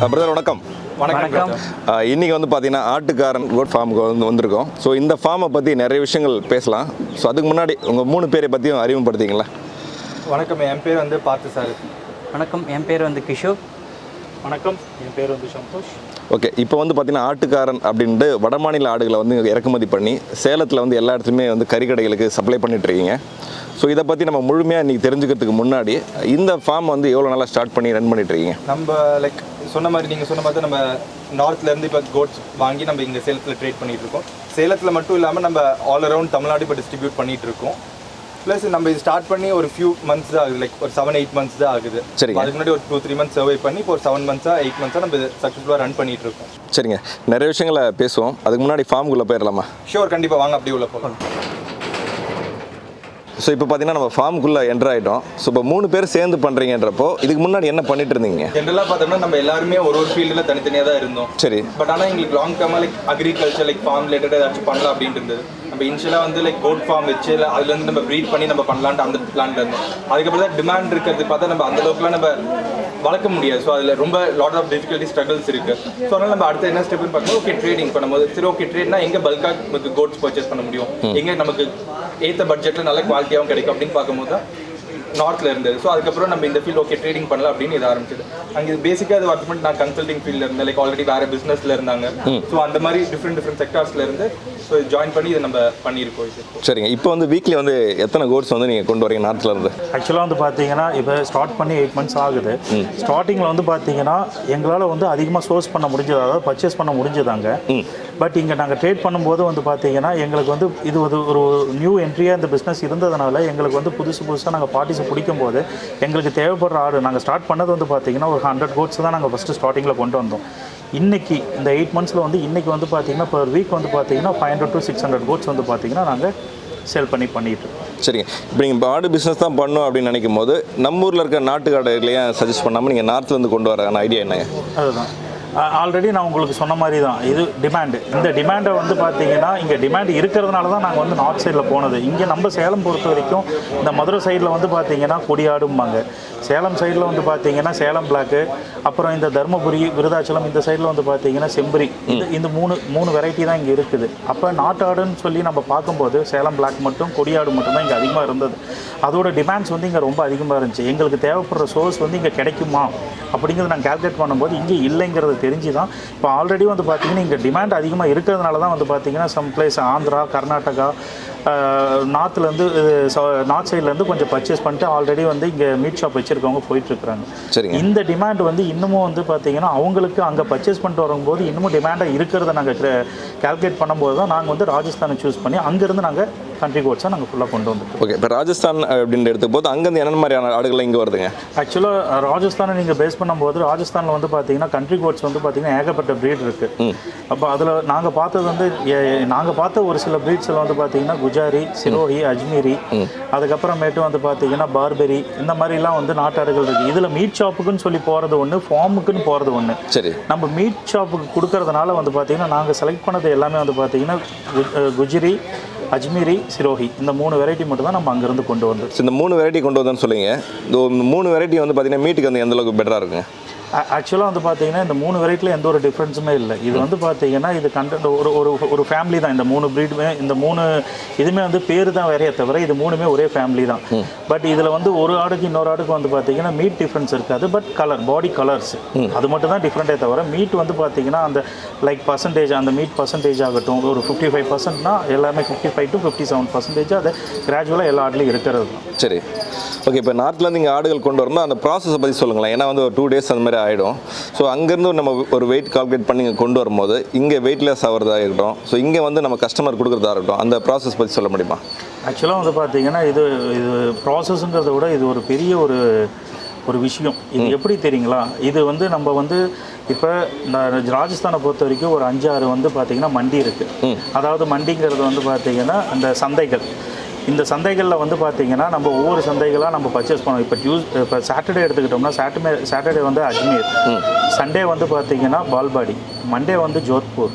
Brother வணக்கம். வணக்கம். இன்னைக்கு வந்து பார்த்தீங்கன்னா ஆட்டுக்காரன் கோட் ஃபார்முக்கு வந்து வந்திருக்கோம். ஸோ இந்த ஃபார்மை பற்றி நிறைய விஷயங்கள் பேசலாம். ஸோ அதுக்கு முன்னாடி உங்கள் மூணு பேரை பற்றியும் அறிமுகப்படுத்திங்களா வணக்கம். என் பேர் வந்து பார்த்து சார். வணக்கம். என் பேர் வந்து கிஷோர் வணக்கம். என் பேர் வந்து சந்தோஷ். ஓகே. இப்போ வந்து பார்த்தீங்கன்னா ஆட்டுக்காரன் அப்படின்ட்டு வடமாநில ஆடுகளை வந்து இறக்குமதி பண்ணி சேலத்தில் வந்து எல்லா இடத்துலையுமே வந்து கறிக்கடைகளுக்கு சப்ளை பண்ணிட்டு இருக்கீங்க. ஸோ இதை பற்றி நம்ம முழுமையாக இன்றைக்கி தெரிஞ்சுக்கிறதுக்கு முன்னாடி இந்த ஃபார்ம் வந்து எவ்வளோ நாளாக ஸ்டார்ட் பண்ணி ரன் பண்ணிட்டு இருக்கீங்க? நம்ம லைக் சொன்ன மாதிரி நீங்கள் சொன்ன மாதிரி நம்ம நார்த்ல இருந்து இப்போ கோட்ஸ் வாங்கி நம்ம இங்கே சேலத்தில் ட்ரேட் பண்ணிட்டு இருக்கோம். சேலத்தில் மட்டும் இல்லாமல் நம்ம ஆல் அரவுண்ட் தமிழ்நாடு இப்போ டிஸ்ட்ரிபியூட் பண்ணிட்டு இருக்கோம். ப்ளஸ் நம்ம இது ஸ்டார்ட் பண்ணி ஒரு ஃபியூ மந்த்ஸ் தான் ஆகுது. லைக் ஒரு செவன் எயிட் மந்த்ஸ் தான் ஆகுது. சரிங்க. அதுக்கு முன்னாடி ஒரு டூ த்ரீ மந்த்ஸ் சர்வை பண்ணி இப்போ ஒரு செவன் மந்த்ஸாக எயிட் மந்த்ஸாக நம்ம சக்ஸஸ்ஃபுல்லாக ரன் பண்ணிட்டு இருக்கோம். சரிங்க. நிறைய விஷயங்களை பேசுவோம். அதுக்கு முன்னாடி ஃபார்முக்குள்ளே போயிடலாமா? ஷோர் கண்டிப்பாக வாங்க அப்படியே உள்ள போகலாம் ஸோ இப்போ பார்த்தீங்கன்னா நம்ம ஃபார்முக்குள்ளே என்டர் ஆகிட்டோம் ஸோ இப்போ மூணு பேர் சேர்ந்து பண்ணுறீங்கன்றப்போ இதுக்கு முன்னாடி என்ன பண்ணிட்டு இருந்தீங்க? ஜென்ரலாக பார்த்தோம்னா நம்ம எல்லாருமே ஒரு ஒரு ஃபீல்டில் தனித்தனியாக தான் இருந்தோம். சரி. பட் ஆனால் எங்களுக்கு long டேர்மாக like agriculture like farm related ஏதாச்சும் பண்ணலாம் அப்படின்ட்டு இருந்தது. நம்ம இனிஷியலாக வந்து லைக் கோட் ஃபார்ம் வச்சு இல்லை அதுலேருந்து நம்ம ப்ரீட் பண்ணி நம்ம பண்ணலான்ட்டு அந்த பிளான்ல இருந்தோம். அதுக்கப்புறம் தான் டிமாண்ட் இருக்கிறது பார்த்தா நம்ம அந்த அளவுக்குலாம் நம்ம வளர்க்க முடியாது. ஸோ அதில் ரொம்ப லாட் ஆஃப் டிஃபிகல்ட்டி ஸ்ட்ரகிள்ஸ் இருக்கு. ஸோ அதனால் நம்ம அடுத்து என்ன ஸ்டெப்னு பார்க்கும்போது ஓகே ட்ரேடிங் பண்ணும்போது சரி ஓகே ட்ரேட்னா எங்கே பல்காக நமக்கு கோட்ஸ் பர்ச்சேஸ் பண்ண முடியும்? எங்கே நமக்கு ஏற்ற பட்ஜெட்டில் நல்ல குவாலிட்டியாகவும் கிடைக்கும் அப்படின்னு பார்க்கும்போது தான் நார்த்ல இருந்தது. ஸோ அதுக்கப்புறம் நம்ம இந்த ஃபீல்ட் ஓகே ட்ரேடிங் பண்ணலாம் அப்படின்னு இது ஆரம்பிச்சது. அங்கே பேசிக்காக அது ஒர்க் நான் கன்சல்டிங் ஃபீல்டில் இருந்தேன். லைக் ஆல்ரெடி வேற பிஸ்னஸ்ல இருந்தாங்க. ஸோ அந்த மாதிரி டிஃப்ரெண்ட் டிஃப்ரெண்ட் செக்டார்ஸ்ல இருந்து ஸோ ஜாயின் பண்ணி இதை நம்ம பண்ணியிருக்கோம் இது சரிங்க. இப்போ வந்து வீக்லி வந்து எத்தனை கோட்ஸ் வந்து நீங்கள் கொண்டு வரீங்க நார்த்தில் இருந்து? ஆக்சுவலாக வந்து பார்த்தீங்கன்னா இப்போ ஸ்டார்ட் பண்ணி எயிட் மந்த்ஸ் ஆகுது. ஸ்டார்டிங்கில் வந்து பார்த்தீங்கன்னா எங்களால் வந்து அதிகமாக சோர்ஸ் பண்ண முடிஞ்சது அதாவது பர்ச்சேஸ் பண்ண முடிஞ்சதாங்க. பட் இங்கே நாங்கள் ட்ரேட் பண்ணும்போது வந்து பார்த்தீங்கன்னா எங்களுக்கு வந்து இது ஒரு ஒரு நியூ என்ட்ரியாக இந்த பிஸ்னஸ் இருந்ததுனால எங்களுக்கு வந்து புதுசு புதுசாக நாங்கள் பார்ட்டிஸை பிடிக்கும் போது எங்களுக்கு தேவைப்படுற ஆடு நாங்கள் ஸ்டார்ட் பண்ணது வந்து பார்த்தீங்கன்னா ஒரு ஹண்ட்ரட் கோட்ஸ் தான் நாங்கள் ஃபஸ்ட்டு ஸ்டார்டிங்கில் கொண்டு வந்தோம். இன்னைக்கு இந்த எயிட் மந்த்ஸில் வந்து இன்னைக்கு வந்து பார்த்தீங்கன்னா per வீக் வந்து பார்த்தீங்கன்னா five hundred to six hundred goats வந்து பார்த்தீங்கன்னா நாங்கள் சேல் பண்ணி பண்ணிட்டு இருக்கோம். சரிங்க. இப்போ நீங்கள் ஆடு பிஸ்னஸ் தான் பண்ணணும் அப்படின்னு நினைக்கும் போது நம்ம ஊரில் இருக்க நாட்டு கடைகளையே சஜஸ்ட் பண்ணாமல் நீங்கள் நார்த்லேருந்து கொண்டு வர ஐடியா என்னங்க? அதுதான். ஆல்ரெடி நான் உங்களுக்கு சொன்ன மாதிரி தான் இது டிமாண்டு இந்த டிமாண்டை வந்து பார்த்தீங்கன்னா இங்கே டிமாண்ட் இருக்கிறதுனால தான் நாங்கள் வந்து நார்த் சைடில் போனது. இங்கே நம்ம சேலம் பொறுத்த வரைக்கும் இந்த மதுரை சைடில் வந்து பார்த்தீங்கன்னா கொடியாடும்பாங்க. சேலம் சைடில் வந்து பார்த்தீங்கன்னா சேலம் பிளாக்கு அப்புறம் இந்த தருமபுரி விருதாச்சலம் இந்த சைடில் வந்து பார்த்தீங்கன்னா செம்பரி. இந்த இந்த மூணு மூணு வெரைட்டி தான் இங்கே இருக்குது. அப்போ நாட்டாடுன்னு சொல்லி நம்ம பார்க்கும்போது சேலம் பிளாக் மட்டும் கொடியாடு மட்டும் தான் இங்கே அதிகமாக இருந்தது. அதோட டிமாண்ட்ஸ் வந்து இங்கே ரொம்ப அதிகமாக இருந்துச்சு. எங்களுக்கு தேவைப்படுற சோர்ஸ் வந்து இங்கே கிடைக்குமா? அப்படிங்கிறத நான் கால்குலேட் பண்ணும்போது இங்கே இல்லைங்கிறது தெரிஞ்சு தான் இப்போ ஆல்ரெடி வந்து பார்த்தீங்கன்னா இங்கே டிமாண்ட் அதிகமாக இருக்கிறதுனால தான் வந்து பார்த்தீங்கன்னா சம் பிளேஸ் ஆந்திரா கர்நாடகா நார்த்லேருந்து நார்த் சைட்லேருந்து கொஞ்சம் பர்ச்சேஸ் பண்ணிட்டு ஆல்ரெடி வந்து இங்கே மீட் ஷாப் வச்சுருக்கவங்க போயிட்டுருக்குறாங்க சரிங்க. இந்த டிமாண்ட் வந்து இன்னமும் வந்து பார்த்தீங்கன்னா அவங்களுக்கு அங்கே பர்ச்சேஸ் பண்ணிட்டு வரும்போது இன்னமும் டிமாண்டாக இருக்கிறத நாங்கள் கால்குலேட் பண்ணும்போது தான் நாங்கள் வந்து ராஜஸ்தானை சூஸ் பண்ணி அங்கேருந்து நாங்கள் கண்ட்ரி கோட்ஸாக நாங்கள் ஃபுல்லாக கொண்டு வந்துட்டோம். ஓகே இப்போ ராஜஸ்தான் அப்படின்னு எடுத்துக்கும் போது அங்கேருந்து என்ன மாதிரியான ஆடுகள் இங்கே வருதுங்க? ஆக்சுவலாக ராஜஸ்தானை நீங்கள் பேஸ் பண்ணும்போது ராஜஸ்தானில் வந்து பார்த்தீங்கன்னா கண்ட்ரி கோட்ஸ் வந்து பார்த்தீங்கன்னா ஏகப்பட்ட ப்ரீட் இருக்குது அப்போ அதில் நாங்கள் பார்த்தது வந்து நாங்கள் பார்த்த ஒரு சில ப்ரீட்ஸில் வந்து பார்த்தீங்கன்னா குஜாரி சிரோஹி அஜ்மீரி அதுக்கப்புறமேட்டு வந்து பார்த்தீங்கன்னா பார்பெரி இந்த மாதிரிலாம் வந்து நாட்டாடுகள் இருக்குது இதில் மீட் ஷாப்புக்குன்னு சொல்லி போகிறது ஒன்று ஃபார்முக்குன்னு போகிறது ஒன்று சரி. நம்ம மீட் ஷாப்புக்கு கொடுக்கறதுனால வந்து பார்த்தீங்கன்னா நாங்கள் செலக்ட் பண்ணது எல்லாமே வந்து பார்த்தீங்கன்னா குஜ்ரி அஜ்மீரி சிரோஹி இந்த மூணு வெரைட்டி மட்டும் தான் நம்ம அங்கேருந்து கொண்டு வந்தோம் இந்த மூணு வெரைட்டி கொண்டு வந்தோம்னு சொல்லுங்க. இந்த மூணு வெரைட்டி வந்து பார்த்தீங்கன்னா மீட்டுக்கு வந்து எந்த அளவுக்கு பெட்டராக இருக்குங்க? ஆக்சுவலாக வந்து பார்த்தீங்கன்னா இந்த மூணு வெரைட்டியில் எந்த ஒரு டிஃப்ரென்ஸுமே இல்லை. இது வந்து பார்த்தீங்கன்னா இது கண்டென்ட் ஒரு ஒரு ஒரு ஃபேமிலி தான். இந்த மூணு ப்ரீடுமே இந்த மூணு இதுவுமே வந்து பேர் தான் வேறையே தவிர இது மூணுமே ஒரே ஃபேமிலி தான். பட் இதில் வந்து ஒரு ஆடுக்கு இன்னொரு ஆடுக்கு வந்து பார்த்தீங்கன்னா மீட் டிஃப்ரென்ஸ் இருக்காது. பட் கலர் பாடி கலர்ஸ் அது மட்டும் தான் டிஃப்ரெண்ட்டே தவிர மீட் வந்து பார்த்தீங்கன்னா அந்த லைக் பர்சன்டேஜ் அந்த மீட் பர்சன்டேஜ் ஆகட்டும் ஒரு ஃபிஃப்டி ஃபைவ் பர்சன்ட்னா எல்லாமே fifty five to fifty seven percentage அது கிராஜுவலாக எல்லா ஆட்லையும் இருக்கிறது சரி. ஓகே இப்போ நார்த்லேருந்து இங்கே ஆடுகள் கொண்டு வரணும் அந்த ப்ராசஸை பற்றி சொல்லுங்களேன். ஏன்னா வந்து ஒரு டூ டேஸ் அந்த மாதிரி ஆகிடும் ஸோ அங்கேருந்து நம்ம ஒரு வெயிட் கால்குலேட் பண்ணி இங்கே கொண்டு வரும்போது இங்கே வெயிட்லெஸ் ஆகிறதா இருக்கட்டும். ஸோ இங்கே வந்து நம்ம கஸ்டமர் கொடுக்குறதா இருக்கட்டும். அந்த ப்ராசஸ் பற்றி சொல்ல முடியுமா? ஆக்சுவலாக வந்து பார்த்தீங்கன்னா இது இது ப்ராசஸ்ங்கிறத விட இது ஒரு பெரிய ஒரு ஒரு விஷயம். இது எப்படி தெரியுங்களா? இது வந்து நம்ம வந்து இப்போ இந்த ராஜஸ்தானை பொறுத்த வரைக்கும் ஒரு அஞ்சாறு வந்து பார்த்தீங்கன்னா மண்டி இருக்குது அதாவது மண்டிங்கிறது வந்து பார்த்தீங்கன்னா அந்த சந்தைகள். இந்த சந்தைகளில் வந்து பார்த்தீங்கன்னா நம்ம ஒவ்வொரு சந்தைகளாக நம்ம பர்ச்சேஸ் பண்ணோம். இப்போ டியூஸ் இப்போ சாட்டர்டே எடுத்துக்கிட்டோம்னா சாட்டர்டே சாட்டர்டே வந்து அஜ்மீர். சண்டே வந்து பார்த்தீங்கன்னா பால்பாடி மண்டே வந்து ஜோத்பூர்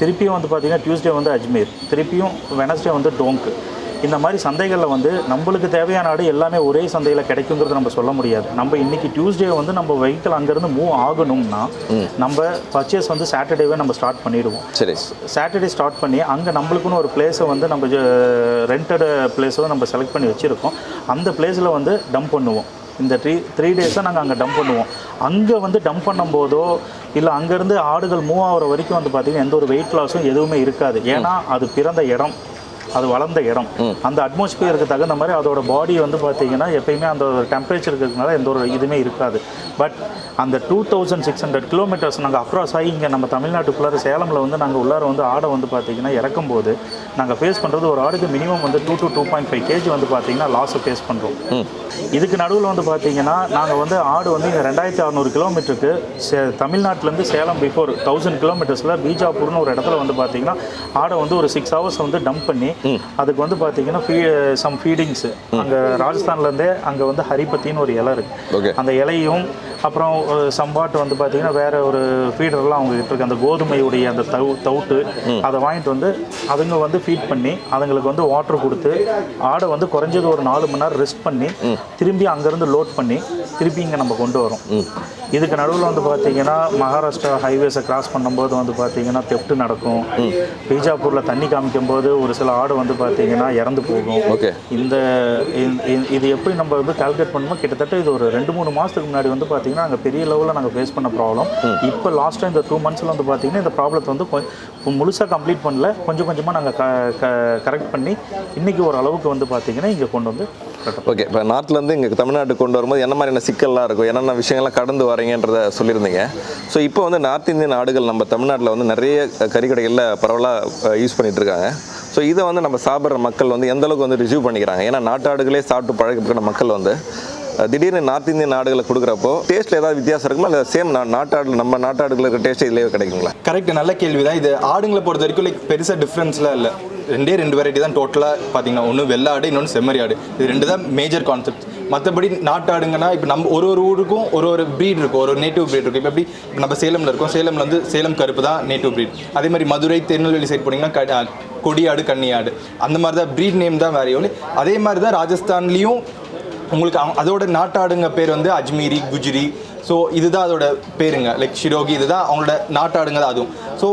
திருப்பியும் வந்து பார்த்தீங்கன்னா டியூஸ்டே வந்து அஜ்மீர். திருப்பியும் வெனஸ்டே வந்து டோங்க் இந்த மாதிரி சந்தைகளில் வந்து நம்மளுக்கு தேவையான ஆடு எல்லாமே ஒரே சந்தையில் கிடைக்குங்கிறது நம்ம சொல்ல முடியாது. நம்ம இன்னைக்கு டியூஸ்டே வந்து நம்ம வெஹிக்கிள் அங்கேருந்து மூவ் ஆகணும்னா நம்ம பர்ச்சேஸ் வந்து சாட்டர்டேவே நம்ம ஸ்டார்ட் பண்ணிடுவோம். சரி. சாட்டர்டே ஸ்டார்ட் பண்ணி அங்கே நம்மளுக்குன்னு ஒரு பிளேஸை வந்து நம்ம ரெண்டட் பிளேஸை நம்ம செலக்ட் பண்ணி வச்சுருக்கோம். அந்த பிளேஸில் வந்து டம்ப் பண்ணுவோம். இந்த த்ரீ த்ரீ டேஸாக நாங்கள் அங்கே டம்ப் பண்ணுவோம். அங்கே வந்து டம்ப் பண்ணும்போதோ இல்லை அங்கேருந்து ஆடுகள் மூவ் ஆகிற வரைக்கும் வந்து பார்த்திங்கன்னா எந்த ஒரு வெயிட் லாஸும் எதுவுமே இருக்காது. ஏன்னா அது பிறந்த இடம். அது வளர்ந்த இடம். அந்த அட்மாஸ்பியருக்கு தகுந்த மாதிரி அதோட பாடி வந்து பார்த்தீங்கன்னா எப்பயுமே அந்த ஒரு டெம்பரேச்சர் இருக்கிறதுனால எந்த ஒரு இதுவுமே இருக்காது. பட் அந்த two thousand six hundred kilometres நாங்கள் அக்ராஸ் ஆகி இங்கே நம்ம தமிழ்நாட்டுக்குள்ளார சேலமில் வந்து நாங்கள் உள்ளார வந்து ஆடை வந்து பார்த்தீங்கன்னா இறக்கும் போது நாங்கள் ஃபேஸ் பண்ணுறது ஒரு ஆடுக்கு மினிமம் வந்து two to two point five KG வந்து பார்த்தீங்கன்னா லாஸை ஃபேஸ் பண்ணுறோம் இதுக்கு நடுவில் வந்து பார்த்தீங்கன்னா நாங்கள் வந்து ஆடு வந்து இங்கே ரெண்டாயிரத்தி அறநூறு கிலோமீட்டருக்கு சே தமிழ்நாட்டிலேருந்து சேலம் பிஃபோர் தௌசண்ட் கிலோமீட்டர்ஸில் பீஜாப்பூர்னு ஒரு இடத்துல வந்து பார்த்தீங்கன்னா ஆடை வந்து ஒரு சிக்ஸ் ஹவர்ஸ் வந்து டம்ப் பண்ணி அதுக்கு வந்து பார்த்தீங்கன்னா ஃபீ சம் ஃபீடிங்ஸு அங்கே ராஜஸ்தான்லேருந்தே அங்கே வந்து ஹரிபத்தின்னு ஒரு இலை. இருக்குது அந்த இலையும் அப்புறம் சம்பாட்டு வந்து பார்த்தீங்கன்னா வேற ஒரு ஃபீடர்லாம் அவங்க கிட்ட இருக்கு. அந்த கோதுமையுடைய அந்த தவு தவுட்டு அதை வாங்கிட்டு வந்து அதுங்க வந்து ஃபீட் பண்ணி அதுங்களுக்கு வந்து வாட்டர் கொடுத்து ஆடை வந்து குறைஞ்சது ஒரு நாலு மணி நேரம் ரெஸ்ட் பண்ணி திரும்பி அங்கேருந்து லோட் பண்ணி திருப்பி இங்கே நம்ம கொண்டு வரோம். இதுக்கு நடுவில் வந்து பார்த்தீங்கன்னா மகாராஷ்டிரா ஹைவேஸை கிராஸ் பண்ணும்போது வந்து பார்த்தீங்கன்னா தெஃப்ட் நடக்கும். பீஜாப்பூரில் தண்ணி காமிக்கும் போது ஒரு சில ஆடு வந்து பார்த்தீங்கன்னா இறந்து போகும். ஓகே. இந்த இந்த- இந்த- இது எப்படி நம்ம வந்து கால்குலேட் பண்ணுமோ கிட்டத்தட்ட இது ஒரு ரெண்டு மூணு மாதத்துக்கு முன்னாடி வந்து பார்த்தீங்கன்னா நாங்கள் பெரிய லெவலில் நாங்கள் ஃபேஸ் பண்ண ப்ராப்ளம் இப்போ லாஸ்ட்டாக இந்த டூ மந்த்ஸில் வந்து பார்த்தீங்கன்னா இந்த ப்ராப்ளத்தை வந்து கொ- முழுசா கம்ப்ளீட் பண்ணல. கொஞ்சம் கொஞ்சமாக நாங்கள் க கரெக்ட் பண்ணி இன்றைக்கி ஒரு அளவுக்கு வந்து பார்த்தீங்கன்னா இங்கே கொண்டு வந்து ஓகே இப்போ நார்த்லேருந்து இங்கே தமிழ்நாட்டுக்கு கொண்டு வரும்போது என்ன மாதிரியான சிக்கல்லாம் இருக்கும்? என்னென்ன விஷயங்கள்லாம் கடந்து வரீங்கன்றத சொல்லியிருந்தீங்க. ஸோ இப்போ வந்து நார்த் இந்தியன் ஆடுகள் நம்ம தமிழ்நாட்டில் வந்து நிறைய கறிக்கடைகளில் பரவலாக யூஸ் பண்ணிட்டு இருக்காங்க. ஸோ இதை வந்து நம்ம சாப்பிட்ற மக்கள் வந்து எந்த அளவுக்கு வந்து ரிசீவ் பண்ணிக்கிறாங்க? ஏன்னா நாட்டாடுகளே சாப்பிட்டு பழக்கப்பட்ட மக்கள் வந்து திடீர்னு நார்த் இந்தியன் ஆடுகளை கொடுக்குறப்போ டேஸ்ட்டில் ஏதாவது வித்தியாசம் இருக்குமா இல்லை சேம் நாட்டாடு நம்ம நாட்டாடுகள் இருக்கிற டேஸ்ட் இதுலேயே கிடைக்குங்களா? கரெக்ட் நல்ல கேள்வி தான் இது ஆடுங்களை பொறுத்த வரைக்கும் லைக் பெருசாக டிஃப்ரென்ஸ்லாம் இல்லை. ரெண்டே ரெண்டு வெரைட்டி தான் டோட்டலாக பார்த்தீங்கன்னா ஒன்று வெள்ளாடு இன்னொன்று செம்மறி ஆடு. இது ரெண்டு தான் மேஜர் கான்செப்ட் மற்றபடி நாட்டாடுங்கன்னா இப்போ நம்ம ஒரு ஒரு ஊருக்கும் ஒரு ஒரு ப்ரீட் இருக்கும். ஒரு நேட்டிவ் ப்ரீட் இருக்கும். இப்போ எப்படி நம்ம சேலமில் இருக்கோம். சேலமில் வந்து சேலம் கருப்பு தான் நேட்டிவ் ப்ரீட் அதே மாதிரி மதுரை திருநெல்வேலி சைட் போனீங்கன்னா கொடியாடு கன்னியாடு அந்த மாதிரி தான் ப்ரீட் நேம் தான் வேற ஒன்று அதே மாதிரி தான் ராஜஸ்தான்லேயும் உங்களுக்கு அதோட நாட்டாடுங்க பேர் வந்து அஜ்மீரி குஜ்ரி. ஸோ இதுதான் அதோட பேருங்க. லைக் ஷிரோகி இதுதான் அவங்களோட நாட்டாடுங்க தான் அதுவும். ஸோ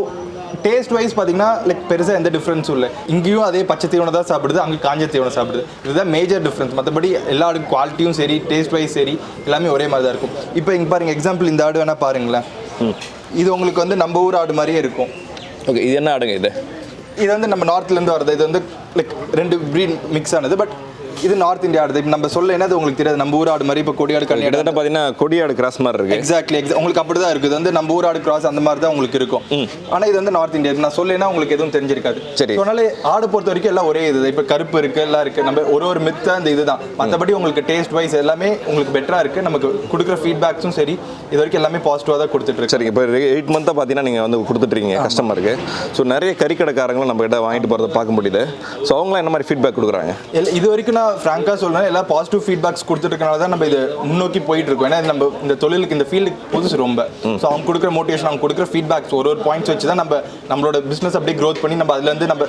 டேஸ்ட் வைஸ் பார்த்தீங்கன்னா லைக் பெருசாக எந்த டிஃப்ரென்ஸும் இல்லை. இங்கேயும் அதே பச்சை தீவனம் தான் சாப்பிடுது அங்கே காஞ்ச தீவனம் சாப்பிடுது. இதுதான் மேஜர் டிஃப்ரென்ஸ் மற்றபடி எல்லா ஆடு குவாலிட்டியும் சரி டேஸ்ட் வைஸ் சரி எல்லாமே ஒரே மாதிரி தான் இருக்கும். இப்போ இங்கே பாருங்க எக்ஸாம்பிள் இந்த ஆடு வேணால் பாருங்களேன். இது உங்களுக்கு வந்து நம்ம ஊர் ஆடு மாதிரியே இருக்கும். ஓகே இது என்ன ஆடுங்க இது? இது வந்து நம்ம நார்த்லேருந்து வருது இது வந்து லைக் ரெண்டு ப்ரீட் மிக்ஸ் ஆனது. பட் இது நார்த் இந்தியா ஆடுது. இப்போ நம்ம சொல்ல என்னது உங்களுக்கு தெரியாது. நம்ம ஊர் ஆடு மாதிரி இப்போ கொடியாடு கிட்டத்தட்ட பார்த்தீங்கன்னா கொடியாடு கிராஸ் மாதிரி இருக்கு. எக்ஸாக்ட்லி எக்ஸா உங்களுக்கு அப்படி தான் இருக்குது வந்து நம்ம ஊர் ஆடு கிராஸ் அந்த மாதிரி தான் உங்களுக்கு இருக்கும். ஆனால் இது வந்து நார்த் இந்தியா. நான் சொல்லேன்னா உங்களுக்கு எதுவும் தெரிஞ்சிருக்காது. சரி. அதனால ஆடு பொறுத்த வரைக்கும் எல்லாம் ஒரே இது. இப்போ கருப்பு இருக்கு எல்லாம் இருக்கு. நம்ம ஒரு ஒரு மித்த அந்த இதுதான். மற்றபடி உங்களுக்கு டேஸ்ட் வைஸ் எல்லாமே உங்களுக்கு பெட்டராக இருக்கு. நமக்கு கொடுக்குற ஃபீட்பேக்ஸும் சரி. இது வரைக்கும் எல்லாமே பாசிட்டிவாக தான் கொடுத்துட்டு இருக்கு சரிங்க இப்போ எயிட் மந்த்தாக பார்த்தீங்கன்னா நீங்கள் வந்து கொடுத்துட்ருக்கீங்க கஸ்டமருக்கு ஸோ நிறைய கறிக்கடைக்காரங்களும் நம்ம கிட்ட வாங்கிட்டு போகிறத பார்க்க முடியுது. ஸோ அவங்களாம் என்ன மாதிரி ஃபீட்பேக் கொடுக்குறாங்க? எல்- இது வரைக்கும் நான் ஃப்ராங்காக சொல்றேன் எல்லா பாசிட்டிவ் ஃபீட்பேக்ஸ் கொடுத்துருக்கனால தான் நம்ம இது முன்னோக்கி போயிட்டு இருக்கோம் ஏன்னா நம்ம இந்த தொழிலுக்கு இந்த ஃபீல்டுக்கு புதுசு ரொம்ப. ஸோ அவங்க கொடுக்குற மோட்டிவேஷன் அவங்க கொடுக்குற ஃபீட்பேக்ஸ் ஒரு ஒரு பாயிண்ட்ஸ் வச்சு தான் நம்ம நம்மளோட பிஸ்னஸ் அப்படியே க்ரோத் பண்ணி நம்ம அதுலேருந்து நம்ம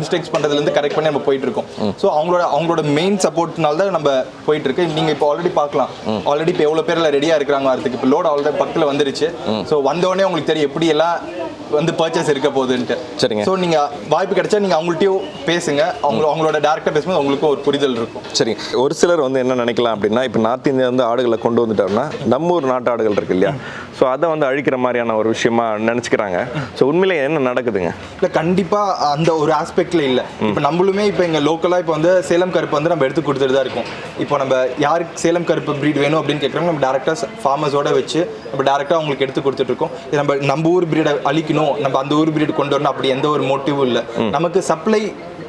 மிஸ்டேக்ஸ் பண்ணுறதுலேருந்து கரெக்ட் பண்ணி நம்ம போயிட்டு இருக்கோம் ஸோ அவங்களோட அவங்களோட மெயின் சப்போர்ட்னால தான் நம்ம போயிட்டு இருக்கு நீங்கள் இப்போ ஆல்ரெடி பார்க்கலாம். ஆல்ரெடி இப்போ எவ்வளோ பேர் ரெடியாக இருக்கிறாங்க வரதுக்கு இப்போ லோட் ஆல்ரெடி பக்கத்தில் வந்துருச்சு. ஸோ வந்தோடனே உங்களுக்கு தெரியும் எப்படி எல்லாம் வந்து பர்ச்சேஸ் இருக்க போகுதுன்ட்டு. சரிங்க. ஸோ நீங்க வாய்ப்பு கிடைச்சா நீங்க அவங்கள்ட்டயும் பேசுங்க. அவங்க அவங்களோட டேரக்டா பேசும்போது அவங்களுக்கும் ஒரு புரிதல் இருக்கும். சரி ஒரு சிலர் வந்து என்ன நினைக்கலாம் அப்படின்னா இப்போ நார்த் இந்தியா வந்து ஆடுகளை கொண்டு வந்துட்டாருன்னா நம்ம ஊர் நாட்டு ஆடுகள் இருக்கு இல்லையா? ஸோ அதை வந்து அழிக்கிற மாதிரியான ஒரு விஷயமா நினச்சிக்கிறாங்க. ஸோ உண்மையிலே என்ன நடக்குதுங்க? இல்ல கண்டிப்பா அந்த ஒரு ஆஸ்பெக்ட்ல இல்ல. இப்போ நம்மளுமே இப்போ எங்க லோக்கலா இப்போ வந்து சேலம் கருப்பு வந்து நம்ம எடுத்து கொடுத்துட்டு தான் இருக்கோம். இப்போ நம்ம யாருக்கு சேலம் கருப்பு breed வேணும் அப்படின்னு கேட்குறோம் நம்ம டேரக்டா ஃபார்மர்ஸோட வச்சு நம்ம டேரக்டா அவங்களுக்கு எடுத்து கொடுத்துட்டு இருக்கோம். நம்ம நம்ம ஊர் பிரீடை அழிக்கணும். நம்ம அந்த ஊர் பிரீடு கொண்டு வரணும். அப்படி எந்த ஒரு மோட்டிவும் இல்லை. நமக்கு சப்ளை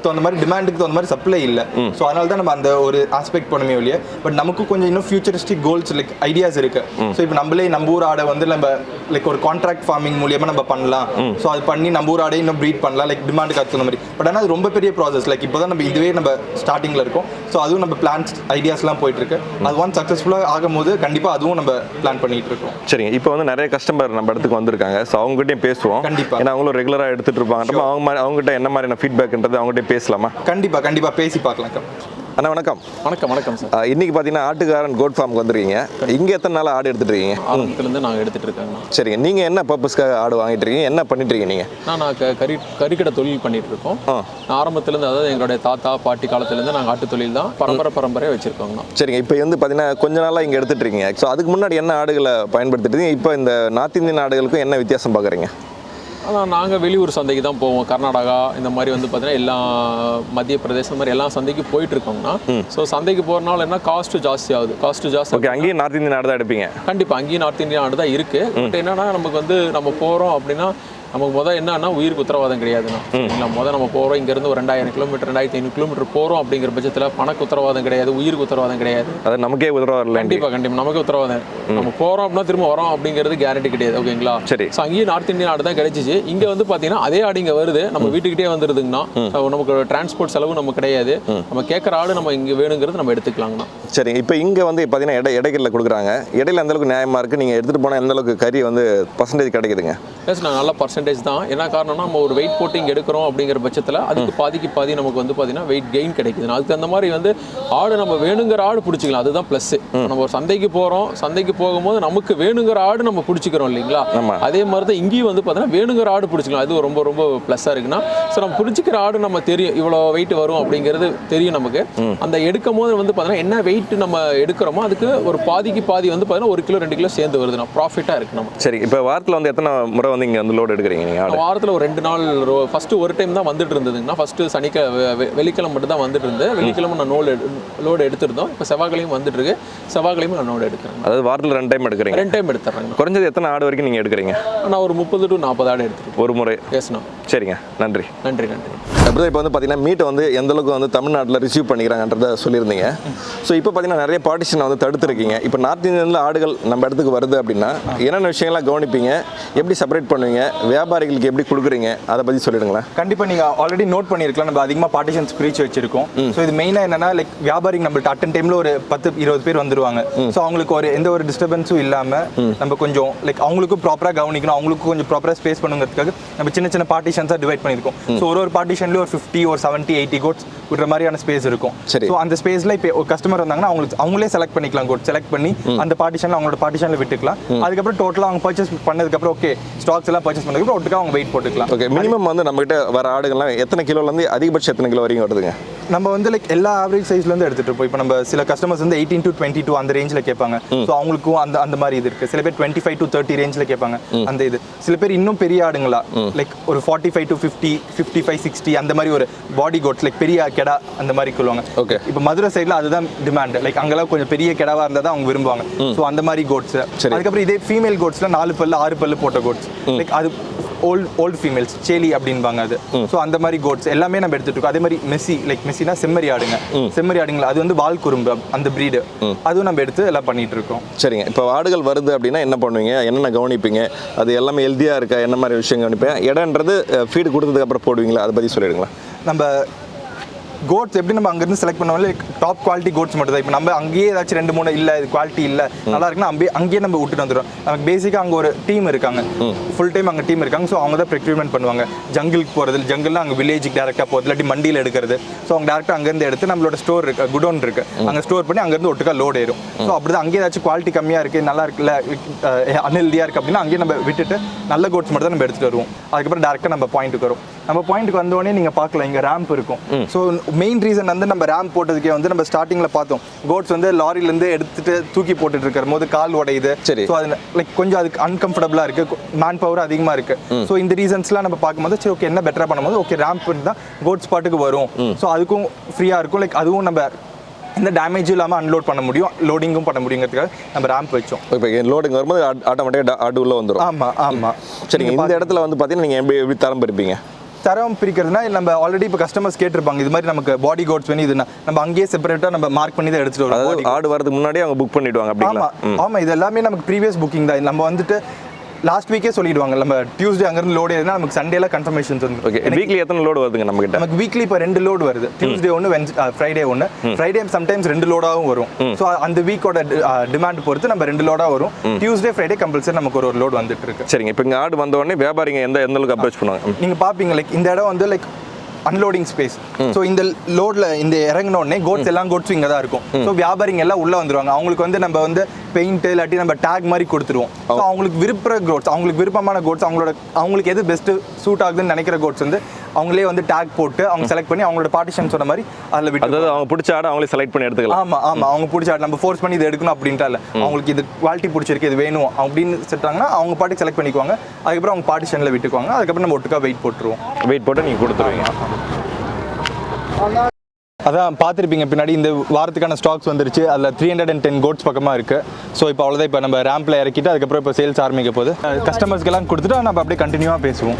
தகுந்த மாதிரி டிமாண்டுக்கு தகுந்த மாதிரி சப்ளை இல்லை. ஸோ அதனால தான் நம்ம அந்த ஒரு ஆஸ்பெக்ட் பண்ணுமே ஒழிய பட் நமக்கு கொஞ்சம் இன்னும் ஃபியூச்சரிஸ்டிக் கோல்ஸ் லைக் ஐடியாஸ் இருக்கு. ஸோ இப்போ நம்மளே நம்ம ஊர் ஆடை வந்து நம்ம லைக் ஒரு கான்ட்ராக்ட் ஃபார்மிங் மூலியமா நம்ம பண்ணலாம். ஸோ அது பண்ணி நம்ம ஊர் ஆடை இன்னும் ப்ரீட் பண்ணலாம் லைக் டிமாண்டுக்கு தகுந்த மாதிரி. பட் ஆனால் அது ரொம்ப பெரிய ப்ராசஸ் லைக் இப்போ தான் நம்ம இதுவே நம்ம ஸ்டார்டிங்கில் இருக்கோம். ஸோ அதுவும் நம்ம பிளான்ஸ் ஐடியாஸ்லாம் போயிட்டு இருக்கு அது ஒன் சக்ஸஸ்ஃபுல்லாக ஆகும்போது கண்டிப்பாக அதுவும் நம்ம பிளான் பண்ணிட்டு இருக்கோம். சரிங்க. இப்போ வந்து நிறைய கஸ்டமர் நம்ம இடத்துக்கு வந்திருக்காங்க. ஸோ அவங்ககிட்டயும் பேசுவோம். கண்டிப்பா. ஏன்னா அவங்களும் ரெகுலராக எடுத்துட்டு இருப்பாங்க. அவங்க அவங்ககிட்ட என்ன மாதிரியான ஃபீட்பேக்ன்றது அவங்ககிட்ட பேசலாமா? கண்டிப்பாக கண்டிப்பாக பேசி பார்க்கலாம் அண்ணா வணக்கம். வணக்கம் வணக்கம் சார் இன்னைக்கு பார்த்தீங்கன்னா ஆட்டுக்காரன் கோட் ஃபார்முக்கு வந்துருக்கீங்க. இங்கே எத்தனை நாள் ஆடு எடுத்துட்டு இருக்கீங்க ஆரம்பத்துலேருந்து நாங்கள் எடுத்துகிட்டு இருக்கோங்கண்ணா சரிங்க. நீங்கள் என்ன பர்பஸ்க்காக ஆடு வாங்கிட்டு இருக்கீங்க? என்ன பண்ணிட்டு இருக்கீங்க நீங்கள் நான் நான் கறி கறிக்கடை தொழில் பண்ணிட்டு இருக்கோம். ஆரம்பத்துலேருந்து அதாவது எங்களுடைய தாத்தா பாட்டி காலத்துலேருந்து நாங்கள் ஆட்டு தொழில் தான் பரம்பரை பரம்பரையாக வச்சுருக்கோங்கண்ணா சரிங்க. இப்போ வந்து பார்த்தீங்கன்னா கொஞ்ச நாளாக இங்கே எடுத்துட்டு இருக்கீங்க ஸோ அதுக்கு முன்னாடி என்ன ஆடுகளை பயன்படுத்திட்டு இருக்கீங்க? இப்போ இந்த நார்த் இந்தியன் ஆடுகளுக்கும் என்ன வித்தியாசம் பார்க்குறீங்க ஆனால் நாங்கள் வெளியூர் சந்தைக்கு தான் போவோம். கர்நாடகா இந்த மாதிரி வந்து பார்த்தீங்கன்னா எல்லா மத்திய பிரதேசம் மாதிரி எல்லா சந்தைக்கு போயிட்டு இருக்கோங்கண்ணா ஸோ சந்தைக்கு போகிறனால என்ன காஸ்ட்டு ஜாஸ்தி ஆகுது. காஸ்ட்டு ஜாஸ்தி ஓகே அங்கேயும் நார்த் இந்தியன் ஆடு தான் எடுப்பீங்க. கண்டிப்பாக அங்கேயும் நார்த் இந்தியன் ஆடு தான் இருக்குது பட் என்னன்னா நமக்கு வந்து நம்ம போகிறோம் அப்படின்னா நமக்கு முதல் என்னன்னா உயிருக்கு உத்தரவாதம் கிடையாதுண்ணா. சரிங்களா முதல் நம்ம போகிறோம் இங்கேருந்து ஒரு ரெண்டாயிரம் கிலோமீட்டர் ரெண்டாயிரத்தி ஐநூறு கிலோமீட்டர் போகிறோம் அப்படிங்கிற பட்சத்தில் பணக்கு உத்தரவாதம் கிடையாது உயிருக்கு உத்தரவாதம் கிடையாது. அது நமக்கே உதவ இல்லை கண்டிப்பா கண்டிப்பா. நமக்கு உத்தரவாதம். நம்ம போறோம் அப்படின்னா திரும்ப வரோம் அப்படிங்கிறது கேரண்டி கிடையாது ஓகேங்களா? சரி. ஸோ அங்கேயும் நார்த் இந்தியன் ஆடு தான் கிடைச்சிச்சு. இங்க வந்து பாத்தீங்கன்னா அதே ஆடு இங்க வருது. நம்ம வீட்டுக்கிட்டே வந்துருதுங்கண்ணா. So, நமக்கு டிரான்ஸ்போர்ட் செலவு நமக்கு கிடையாது. நம்ம கேட்குற ஆடு நம்ம இங்க வேணுங்கிறது நம்ம எடுத்துக்கலாங்கண்ணா. சரி இப்போ இங்கே வந்து பார்த்தீங்கன்னா எடை இடைகளில் கொடுக்குறாங்க. இடையில எந்த அளவுக்கு நியாயமாக இருக்குது நீங்கள் எடுத்துகிட்டு போனால் எந்த அளவுக்கு கறி வந்து பர்சன்டேஜ் கிடைக்குதுங்க? எஸ் நான் நல்ல பர்சன்டேஜ் தான். என்ன காரணம்னா நம்ம ஒரு வெயிட் போட்டு இங்கே எடுக்கிறோம் அப்படிங்கிற பட்சத்தில் அதுக்கு பாதிக்கு பாதி நமக்கு வந்து பார்த்தீங்கன்னா வெயிட் கெயின் கிடைக்குது. அதுக்கு தகுந்த மாதிரி வந்து ஆடு நம்ம வேணுங்கிற ஆடு பிடிச்சிக்கலாம். அதுதான் ப்ளஸ் நம்ம ஒரு சந்தைக்கு போகிறோம் சந்தைக்கு போகும்போது நமக்கு வேணுங்கிற ஆடு நம்ம பிடிச்சிக்கிறோம் இல்லைங்களா. அதே மாதிரி தான் இங்கேயும் வந்து பார்த்தீங்கன்னா வேணுங்கிற ஆடு பிடிச்சிக்கலாம். அது ரொம்ப ரொம்ப ப்ளஸ்ஸாக இருக்குன்னா ஸோ நம்ம பிடிச்சிக்கிற ஆடு நம்ம தெரியும். இவ்வளோ வெயிட் வரும் அப்படிங்கிறது தெரியும் நமக்கு. அந்த எடுக்கும் போது வந்து பார்த்தீங்கன்னா என்ன வெயிட் நம்ம எடுக்கிறோமோ அதுக்கு ஒரு பாதிக்கு பாதி வந்து பார்த்தீங்கன்னா ஒரு கிலோ ரெண்டு கிலோ சேர்ந்து வருதுண்ணா ப்ராஃபிட்டாக இருக்கு நம்ம சரி இப்போ வாரத்தில் வந்து எத்தனை முறை வந்து இங்கே வந்து லோடு எடுக்கிறீங்க? நீங்கள் ஆடு வாரத்தில் ஒரு ரெண்டு நாள் ஃபஸ்ட்டு ஒரு டைம் தான் வந்துட்டு இருந்ததுங்கண்ணா. ஃபஸ்ட்டு சனிக்கிழமை வெ- வெள்ளிக்கிழமை மட்டும் தான் வந்துட்டு இருந்தது வெள்ளிக்கிழமை நான் நோடு லோடு எடுத்திருந்தோம். இப்போ செவ்வாய்க்கிழமையும் வந்துட்டு இருக்கு செவ்வாய்க்கிழமை நான் நோடு எடுக்கிறேன் அதாவது வாரத்தில் ரெண்டு டைம் எடுக்கிறீங்க? ரெண்டு டைம் எடுத்துறேங்கண்ணா குறைஞ்சது எத்தனை ஆடு வரைக்கும் நீங்கள் எடுக்கிறீங்க? நான் ஒரு முப்பது டு நாற்பது ஆடு எடுத்துருக்கேன். ஒரு முறை. பேசணா சரிங்க. நன்றி. நன்றி நன்றி. அப்படிதான் இப்போ வந்து பார்த்தீங்கன்னா மீட்டை வந்து எந்த அளவுக்கு வந்து தமிழ்நாட்டில் ரிசீவ் பண்ணிக்கிறாங்கன்றத சொல்லியிருந்தீங்க. ஸோ இப்போ பார்த்தீங்கன்னா நிறைய பார்ட்டிஷனை வந்து தடுத்துருக்கீங்க. இப்போ நார்த் இந்தியனில் ஆடுகள் நம்ம இடத்துக்கு வருது அப்படின்னா என்னென்ன விஷயங்கள்லாம் கவனிப்பீங்க? எப்படி செப்பரேட் பண்ணுவீங்க? வியாபாரிகளுக்கு எப்படி கொடுக்குறீங்க? அதை பற்றி சொல்லிடுங்களேன். கண்டிப்பாக நீங்கள் ஆல்ரெடி நோட் பண்ணியிருக்கலாம் நம்ம அதிகமாக பார்ட்டிஷன்ஸ் பிரிச்சு வச்சிருக்கோம். ஸோ இது மெயினாக என்னன்னா லைக் வியாபாரி நம்மள்ட்ட அட்டன் டைமில் ஒரு பத்து இருபது பேர் வந்துருவாங்க. ஸோ அவங்களுக்கு ஒரு எந்த ஒரு டிஸ்டர்பன்ஸும் இல்லாமல் நம்ம கொஞ்சம் லைக் அவங்களுக்கும் ப்ராப்பராக கவனிக்கணும். அவங்களுக்கும் கொஞ்சம் ப்ராப்பராக ஸ்பேஸ் பண்ணுங்கிறதுக்காக நம்ம சின்ன சின்ன பார்ட்டிஷன்ஸாக டிவைட் பண்ணியிருக்கோம். ஸோ ஒரு ஒரு பார்ட்டிஷன்லேயும் ஒரு ஃபிஃப்டி ஒரு செவன்ட்டி எயிட்டி கோட்ஸ் விடுற மாதிரியான ஸ்பேஸ் இருக்கும். சரி. ஸோ அந்த ஸ்பேஸில் இப்போ ஒரு கஸ்டமர் வந்தாங்கன்னா அவங்களுக்கு அவங்களே செலக்ட் பண்ணிக்கலாம் கோட் செலக்ட் பண்ணி அந்த பார்ட்டிஷனில் அவங்களோட பார்ட்டிஷனில் விட்டுக்கலாம். அதுக்கப்புறம் டோட்டலாக அவங்க பர்ச்சேஸ் பண்ணதுக்கப்புறம் ஓகே ஸ்டாக்ஸ் எல்லாம் பர்ச்சேஸ் பண்ணதுக்கப்புறம் ஒட்டுக்கா அவங்க வெயிட் போட்டுக்கலாம். ஓகே மினிமம் வந்து நம்மகிட்ட வர ஆடுகள்லாம் எத்தனை கிலோலேருந்து அதிகபட்சம் எத்தனை கிலோ வரைக்கும் வருதுங்க? நம்ம வந்து லைக் எல்லா ஆவரேஜ் சைஸ்லேருந்து எடுத்துட்டு இருப்போம் இப்போ நம்ம சில கஸ்டமர்ஸ் வந்து எயிட்டீன் டு டுவெண்ட்டி டூ அந்த ரேஞ்சில் கேட்பாங்க. ஸோ அவங்களுக்கும் அந்த அந்த மாதிரி இது இருக்கு. சில பேர் டுவெண்ட்டி ஃபைவ் டு தேர்ட்டி ரேஞ்சில் கேட்பாங்க அந்த இது. சில பேர் இன்னும் பெரிய ஆடுங்களா? லைக் ஒரு forty five to fifty fifty five sixty அந்த மாதிரி ஒரு பாடி கோட்ஸ் லைக் பெரிய கெடா அந்த மாதிரி சொல்லுவாங்க. Okay. இப்போ மதுரை சைடில் அதுதான் டிமாண்ட் லைக் அங்கெல்லாம் கொஞ்சம் பெரிய கெடாவா இருந்தால் தான் அவங்க விரும்புவாங்க. ஸோ அந்த மாதிரி கோட்ஸ் சரி. அதுக்கப்புறம் இதே ஃபீமேல் கோட்ஸ்ல நாலு பல்லு ஆறு பல்லு போட்ட கோட்ஸ் லைக் அது ஓல்ட் ஓல்டு ஃபீமேல்ஸ் சேலி அப்படின்பாங்க அது. ஸோ அந்த மாதிரி கோட்ஸ் எல்லாமே நம்ம எடுத்துட்டு இருக்கோம் அதே மாதிரி மெஸ்ஸி லைக் மெஸ்ஸினா செம்மறி ஆடுங்க. செம்மறி ஆடுங்களா? அது வந்து வால் குறும்பு அந்த பிரீடு அதுவும் நம்ம எடுத்து எல்லாம் பண்ணிட்டு இருக்கோம் சரிங்க. இப்போ ஆடுகள் வருது அப்படின்னா என்ன பண்ணுவீங்க? என்னென்ன கவனிப்பீங்க? அது எல்லாமே ஹெல்த்தியாக இருக்கா? என்ன மாதிரி விஷயம் கவனிப்பேன் இடன்றது ஃபீடு கொடுத்ததுக்கு அப்புறம் போடுவீங்களா? அதை பற்றி சொல்லிடுங்களா நம்ம கோட்ஸ் எப்படி நம்ம அங்கேருந்து செலக்ட் பண்ணுவோம் லைக் டாப் குவாலிட்டி கோட்ஸ் மட்டும் தான் இப்போ நம்ம அங்கேயே ஏதாச்சும் ரெண்டு மூணு இல்லை இது குவாலிட்டி இல்லை நல்லா இருக்குன்னா அங்கே அங்கேயே நம்ம விட்டுட்டு வந்துடும் நமக்கு பேசிக்காக அங்கே ஒரு டீம் இருக்காங்க. ஃபுல் டைம் அங்கே டீம் இருக்காங்க. ஸோ அவங்க தான் ப்ரெக்யூர்மெண்ட் பண்ணுவாங்க. ஜங்கிளுக்கு போகிறது ஜங்கிள்னா அங்கே வில்லேஜுக்கு டேரெக்டாக போகிறது இல்லாட்டி மண்டியில் எடுக்கிறது. ஸோ அவங்க டேரெக்டாக அங்கேருந்து எடுத்து நம்மளோட ஸ்டோர் இருக்கு குடோன் இருக்கு. அங்கே ஸ்டோர் பண்ணி அங்கேருந்து ஒட்டுக்கா லோட் ஏறும். ஸோ அப்படி தான் அங்கேயே ஏதாச்சும் குவாலிட்டி கம்மியாக இருக்குது நல்லா இருக்குல்ல அன்ஹெல்தியாக இருக்குது அப்படின்னா அங்கேயே நம்ம விட்டுட்டு நல்ல கோட்ஸ் மட்டும் தான் நம்ம எடுத்துகிட்டு வருவோம். அதுக்கப்புறம் டேரெக்டாக நம்ம பாயிண்ட்டுக்கு வரும் நம்ம பாயிண்ட்டுக்கு வந்தோடனே நீங்கள் பார்க்கலாம் இங்கே ரேம்ப் இருக்கும். ஸோ மெயின் ரீசன் வந்து நம்ம ரேம்ப் போட்டதுக்கே வந்து நம்ம ஸ்டார்டிங்கில் பார்த்தோம். கோட்ஸ் வந்து லாரிலேருந்து எடுத்துட்டு தூக்கி போட்டுட்டு இருக்கிற போது கால் உடையுது. சரி. ஸோ அது லைக் கொஞ்சம் அதுக்கு அன்கம்ஃபர்டபுளாக இருக்குது மேன் பவர் அதிகமாக இருக்குது ஸோ இந்த ரீசன்ஸ்லாம் நம்ம பார்க்கும்போது சரி ஓகே என்ன பெட்டராக பண்ணும்போது ஓகே ரேம்ப் தான் கோட்ஸ் பாட்டுக்கு வரும். ஸோ அதுக்கும் ஃப்ரீயாக இருக்கும். லைக் அதுவும் நம்ம எந்த டேமேஜும் இல்லாமல் அன்லோட் பண்ண முடியும். லோடிங்கும் பண்ண முடியுங்கிறதுக்காக நம்ம ரேம்ப் வச்சோம். இப்போ லோடுங்க வரும்போது ஆட்டோமேட்டிக்காக ஆடு உள்ள வந்துடும் ஆமாம் ஆமாம் சரிங்க இந்த இடத்துல வந்து பார்த்தீங்கன்னா நீங்கள் எப்படி எப்படி தரம் பிரிப்பீங்க தரம் பிரிக்கிறதுனா நம்ம ஆல்ரெடி இப்போ கஸ்டமர்ஸ் கேட்டிருப்பாங்க இது மாதிரி நமக்கு பாடி கோட்ஸ் வேணும் இதுனா. நம்ம அங்கேயே செப்பரேட்டாக நம்ம மார்க் பண்ணி தான் எடுத்துட்டு வரோம் ஆடு வரதுக்கு முன்னாடியே அவங்க புக் பண்ணிடுவாங்க அப்படிங்களா? ஆமா. ஆமா இது எல்லாமே நமக்கு ப்ரீவியஸ் புக்கிங் தான். நம்ம வந்துட்டு லாஸ்ட் வீக்கே சொல்லிடுவாங்க. நம்ம டியூஸ்டே அங்கேருந்து லோடு ஏதுனா நமக்கு சண்டேல கன்ஃபர்மேஷன்ஸ் ஓகே வந்து வீக்லி எத்தனை லோடு வருதுங்க நம்ம கிட்ட நமக்கு வீக்லி இப்போ ரெண்டு லோடு வருது. டியூஸ்டே ஒன்று வென்ஸ் ஃப்ரைடே ஒன்று ஃப்ரைடே சம்டைம்ஸ் ரெண்டு லோடாகவும் வரும். ஸோ அந்த வீக்கோட டிமாண்ட் பொறுத்து நம்ம ரெண்டு லோடாக வரும். டியூஸ்டே ஃப்ரைடே கம்பல்சரி நமக்கு ஒரு ஒரு லோடு வந்துட்டு இருக்கு. சரிங்க இப்போ இங்கே ஆடு வந்த உடனே வியாபாரிங்க எந்த எந்த அளவுக்கு அப்ரோச் பண்ணுவாங்க? நீங்க பாப்பீங்க லைக் இந்த இடம் வந்து லைக் அன்லோடிங் ஸ்பேஸ் ஸோ இந்த லோட்ல இந்த இறங்கின உடனே கோட்ஸ் எல்லாம் கோட்ஸும் இங்கே தான் இருக்கும் ஸோ வியாபாரிங்க எல்லாம் உள்ள வந்துருவாங்க. அவங்களுக்கு வந்து நம்ம வந்து பெயிண்ட் இல்லாட்டி நம்ம டேக் மாதிரி கொடுத்துருவோம். ஸோ அவங்களுக்கு விருப்புற கோட்ஸ் அவங்களுக்கு விருப்பமான கோட்ஸ் அவங்களோட அவங்களுக்கு எது பெஸ்ட் சூட் ஆகுதுன்னு நினைக்கிற கோட்ஸ் வந்து அவங்களே வந்து டேக் போட்டு அவங்க செலக்ட் பண்ணி அவங்களோட பார்ட்டிஷன் சொன்ன மாதிரி அதில் விட்டு அதாவது அவங்க பிடிச்ச ஆடை அவங்களே செலக்ட் பண்ணி எடுத்துக்கலாம். ஆமா ஆமா. அவங்க பிடிச்ச ஆட் நம்ம ஃபோர்ஸ் பண்ணி இது எடுக்கணும் அப்படின்ட்டு இல்ல. அவங்களுக்கு இது குவாலிட்டி பிடிச்சிருக்கு இது வேணும் அப்படின்னு சொல்லிட்டாங்கன்னா அவங்க பாட்டுக்கு செலக்ட் பண்ணிக்குவாங்க. அதுக்கப்புறம் அவங்க பார்ட்டிஷன்ல விட்டுக்குவாங்க. அதுக்கப்புறம் நம்ம ஒட்டுக்கா வெயிட் போட்டுருவோம். வெயிட் போட்டு நீங்கள் கொடுத்துருவீங்க. அதான் பார்த்துருப்பீங்க பின்னாடி இந்த வாரத்துக்கான ஸ்டாக்ஸ் வந்துருச்சு. அதில் three hundred and ten goats பக்கமாக இருக்கு. ஸோ இப்போ அவ்வளோதான் இப்போ நம்ம ரேம்பில் இறக்கிட்டு அதுக்கப்புறம் இப்போ சேல்ஸ் ஆரம்பிக்க போகுது. கஸ்டமர்ஸ்க்கெல்லாம் கொடுத்துட்டு நம்ம அப்படியே கண்டினியூவாக பேசுவோம்.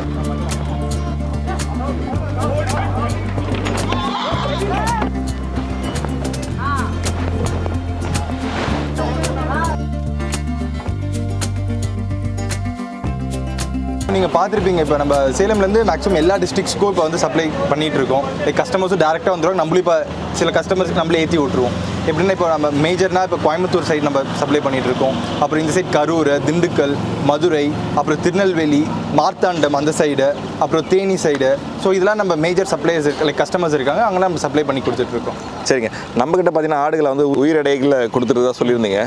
பார்த்துருப்பீங்க. இப்போ நம்ம சேலம்லேருந்து மேக்ஸிமம் எல்லா டிஸ்ட்ரிக்ஸ்க்கும் இப்போ வந்து சப்ளை பண்ணிகிட்டு இருக்கோம் லைக் கஸ்டமர்ஸும் டேரெக்டாக வந்துடும் நம்மளும் இப்போ சில கஸ்டமர்ஸ்க்கு நம்மளே ஏற்றி விட்ருவோம் எப்படின்னா இப்போ நம்ம மேஜர்னா இப்போ கோயம்புத்தூர் சைடு நம்ம சப்ளை பண்ணிட்டு இருக்கோம் அப்புறம் இந்த சைடு கரூர் திண்டுக்கல் மதுரை அப்புறம் திருநெல்வேலி மார்த்தாண்டம் அந்த சைடு அப்புறம் தேனி சைடு ஸோ இதெல்லாம் நம்ம மேஜர் சப்ளைஸ் இருக்கு லைக் கஸ்டமர்ஸ் இருக்காங்க. அங்கெல்லாம் நம்ம சப்ளை பண்ணி கொடுத்துட்டு இருக்கோம் சரிங்க. நம்மக்கிட்ட பார்த்தீங்கன்னா ஆடுகளை வந்து உயிரடைகளை கொடுத்துட்டு தான் சொல்லியிருந்தீங்க.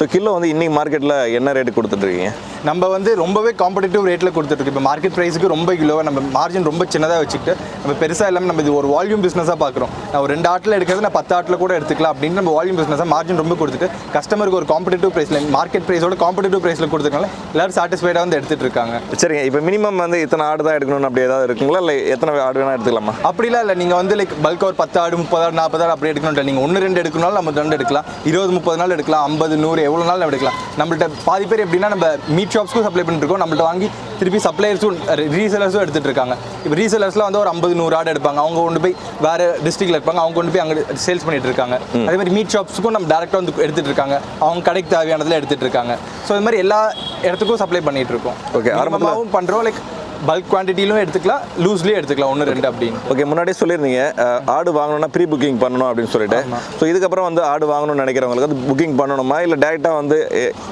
ஸோ கிலோ வந்து இன்னைக்கு மார்க்கெட்டில் என்ன ரேட்டு கொடுத்துட்ருக்கீங்க நம்ம வந்து ரொம்பவே காம்படிட்டிவ் ரேட்டில் கொடுத்துட்ருக்கு இப்போ மார்க்கெட் ப்ரைஸுக்கு ரொம்ப கிலோவாக நம்ம மார்ஜின் ரொம்ப சின்னதாக வச்சுக்கிட்டு நம்ம பெருசாக இல்லாமல் நம்ம இது ஒரு வால்யூம் பிஸ்னஸாக பார்க்குறோம் நான் ஒரு ரெண்டு ஆட்டில் எடுக்கிறது நான் பத்து ஆட்டில் கூட எடுத்துக்கலாம் அப்படின்னு நம்ம வால்யூம் பிஸ்னஸாக மார்ஜின் ரொம்ப கொடுத்துட்டு கஸ்டமருக்கு ஒரு காம்படிட்டிவ் ப்ரைஸில் மார்க்கெட் ப்ரைஸோட காம்படிட்டிவ் ப்ரைஸில் கொடுத்துருக்கனால எல்லாரும் சாட்டிஸ்ஃபைடாக வந்து எடுத்துகிட்டு இருக்காங்க. சரிங்க இப்போ மினிமம் வந்து இத்தனை ஆடு தான் எடுக்கணும்னு அப்படி ஏதாவது இருக்குங்களா? இல்லை எத்தனை ஆடு வேணால் எடுத்துக்கலாமா? அப்படிலாம் இல்லை. நீங்கள் வந்து லைக் பல்க் ஒரு பத்து ஆடு முப்பது ஆடு நாற்பது ஆடு அப்படி எடுக்கணும் நீங்கள் ஒன்று ரெண்டு எடுக்கணும்னாலும் நம்ம ரெண்டு எடுக்கலாம். இருபது முப்பது நாள் எடுக்கலாம். ஐம்பது நூறு எவ்வளோ நாள் எடுக்கலாம். நம்மள்ட்ட பாதி பேர் எப்படின்னா நம்ம மீட் ஷாப்ஸ்க்கும் சப்ளை பண்ணிட்டு இருக்கோம் நம்மள்ட்ட வாங்கி திருப்பி சப்ளையர்ஸும் ரீசெலர்ஸும் எடுத்துட்டு இருக்காங்க இப்போ ரீசெலர்ஸ்லாம் வந்து ஒரு ஐம்பது நூறு ஆடு எடுப்பாங்க. அவங்க கொண்டு போய் வேறு டிஸ்ட்ரிக்ட்ல இருப்பாங்க. அவங்க கொண்டு போய் அங்கே சேல்ஸ் பண்ணிட்டு இருக்காங்க அதே மாதிரி மீட் ஷாப்ஸுக்கும் நம்ம டேரெக்டாக வந்து எடுத்துட்டு இருக்காங்க அவங்க கடைக்கு தேவையானதில் எடுத்துட்டு இருக்காங்க ஸோ இது மாதிரி எல்லா இடத்துக்கும் சப்ளை பண்ணிட்டு இருக்கோம் ஆரம்பத்துல- ஆரம்பமாகவும் பண்ணுறோம் லைக் பல்க் குவான்டிட்டிலும் எடுத்துக்கலாம் லூஸ்லேயும் எடுத்துக்கலாம் ஒன்று ரெண்டு அப்படின்னு. ஓகே முன்னாடியே சொல்லியிருந்தீங்க ஆடு வாங்கணும்னா ப்ரீ புக்கிங் பண்ணணும் அப்படின்னு சொல்லிட்டு. ஸோ இதுக்கப்புறம் வந்து ஆடு வாங்கணும்னு நினைக்கிறவங்களுக்கு வந்து புக்கிங் பண்ணணுமா? இல்லை டேரெக்டாக வந்து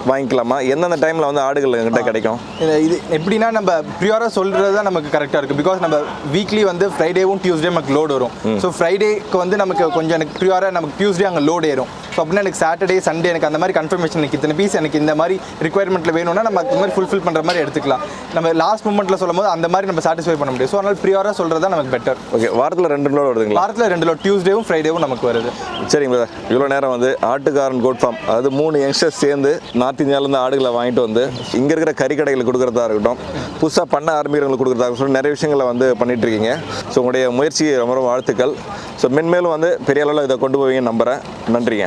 வாங்கிக்கலாமா? எந்தெந்த டைமில் வந்து ஆடுகள் எங்கிட்ட கிடைக்கும்? இது- இது எப்படின்னா நம்ம ப்ரியோராக சொல்கிறது தான் நமக்கு கரெக்டாக இருக்குது பிகாஸ் நம்ம வீக்லி வந்து ஃப்ரைடேவும் டியூஸ்டே நமக்கு லோடு வரும். ஸோ ஃப்ரைடேக்கு வந்து நமக்கு கொஞ்சம் எனக்கு ப்ரியோராக நமக்கு டியூஸ்டே அங்கே லோடு ஏறும். ஸோ அப்படின்னா எனக்கு சாட்டர்டே சண்டே எனக்கு அந்த மாதிரி கன்ஃபர்மேஷன் எனக்கு இத்தனை பீஸ் எனக்கு இந்த மாதிரி ரிக்குவயர்மெண்ட்டில் வேணும்னா நம்ம இந்த மாதிரி ஃபுல்ஃபில் பண்ணுற மாதிரி எடுத்துக்கலாம். நம்ம லாஸ்ட் மூமெண்ட்டில் சொல்லும் போது அந்த மாதிரி நம்ம சாட்டிஸ்ஃபை பண்ண முடியும். ஸோ அதனால் ப்ரியோராக சொல்கிறது தான் நமக்கு பெட்டர் ஓகே வாரத்தில் ரெண்டு லோடு வருதுங்களா? வாரத்தில் ரெண்டு லோ டியூஸ்டேவும் ஃப்ரைடேவும் நமக்கு வருது. சரிங்க பிரதர் இவ்வளோ நேரம் வந்து ஆட்டுக்காரன் கோட் ஃபார்ம் அதாவது மூணு யங்ஸ்டர்ஸ் சேர்ந்து நார்த் இந்தியாவிலேருந்து ஆடுகளை வாங்கிட்டு வந்து இங்கே இருக்கிற கறிக்கடைகளுக்கு கொடுக்குறதா இருக்கட்டும் புதுசாக பண்ண ஆரம்பிக்கிறவங்களுக்கு கொடுக்குறதா இருக்கட்டும் நிறைய விஷயங்களை வந்து பண்ணிட்டு இருக்கீங்க. ஸோ உங்களுடைய முயற்சி ரொம்ப ரொம்ப வாழ்த்துக்கள். ஸோ மென்மேலும் வந்து பெரிய அளவில் இதை கொண்டு போவீங்கன்னு நம்புகிறேன் நன்றிங்க.